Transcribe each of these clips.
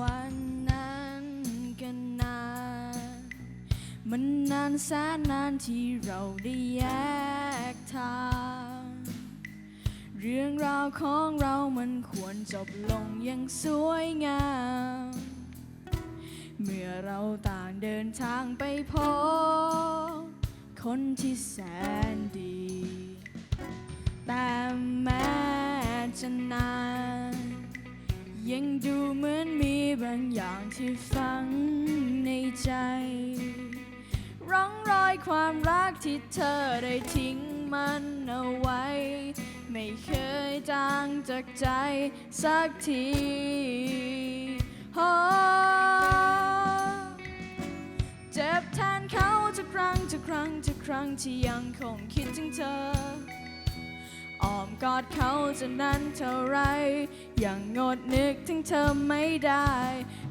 วันนั้นกันนาน มันนานแสนนานที่เราได้แยกทาง เรื่องราวของเรามันควรจบลงอย่างสวยงาม เมื่อเราต่างเดินทางไปพบคนที่แสนดี แต่แม้จะนาน ยังดูเหมือนมีบางอย่างที่ฝังในใจ ร่องรอยความรักที่เธอได้ทิ้งมันเอาไว้ ไม่เคยจางจากใจสักทีโอ้เจ็บแทนเขาทุกครั้งทุกครั้งทุกครั้งที่ยังคงคิดถึงเธอ อ้อมกอดเขาจะนั้นเท่าไร ยังงดนึกถึงเธอไม่ได้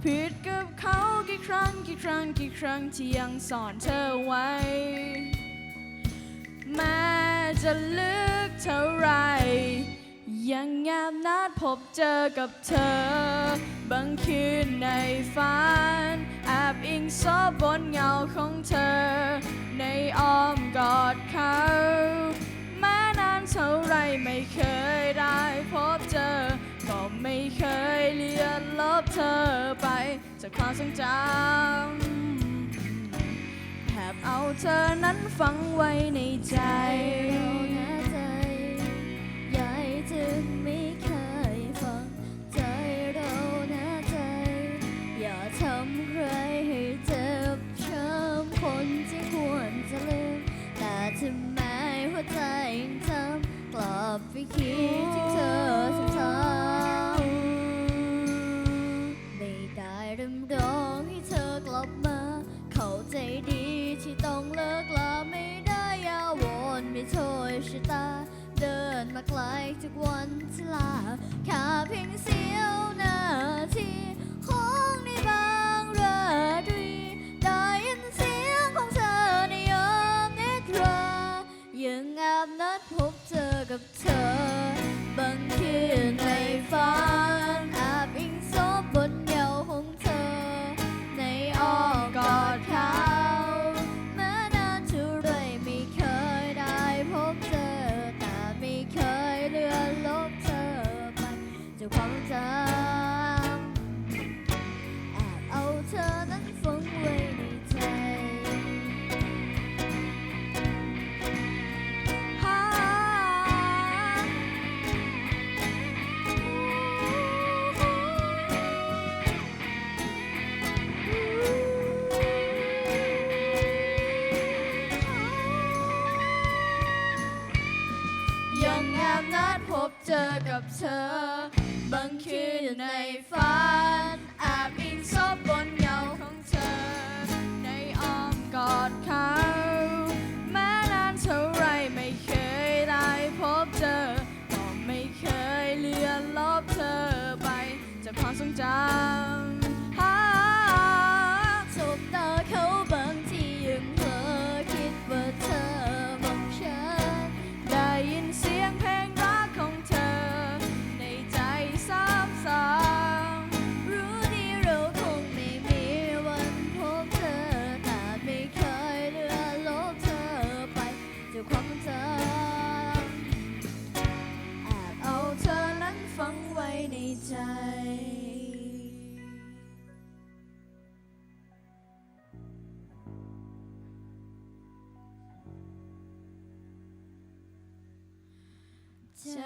ผิดกับเขากี่ครั้งกี่ครั้งกี่ครั้งที่ยังสอนเธอไว้ แม้จะลึกเท่าไร ยังแอบนัดพบเจอกับเธอ บางคืนในฝันแอบอิงซบบนเงาของเธอ ในอ้อมกอดเขา ไม่เคยได้พบเจอ ก็ไม่เคยเลือนลบเธอไป จากความทรงจำแอบเอาเธอนั้นฝังไว้ในใจ คิดถึงเธอซ้ำๆไม่ได้รำร้องให้เธอกลับมา เข้าใจดีที่ต้องเลิกลาไม่ได้อยาวนไม่โทษชะตา เดินมาไกลทุกวันที่ลาแค่เพียงเสี้ยวนา กับเธอบางคืนในฝันอาบอิงโซบบนเยาว์ของเธอ ในอ้อมกอดเขาแม้นานเท่าไรไม่เคยได้พบเจอแต่ไม่เคยเลือนลบเธอไปจากความจำ เจอกับเธอบางคืนในฝันแอบอิงซบบนเงาของเธอ ในอ้อมกอดเขาแม้นานเท่าไรไม่เคยได้พบเจอก็ไม่เคยเลือนลบเธอไปจากความทรงจำ ในใจ ใจ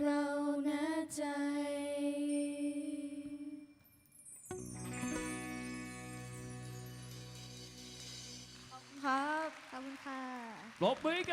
เรานะใจขอบคุณครับ ขอบคุณค่ะปรบมือกับ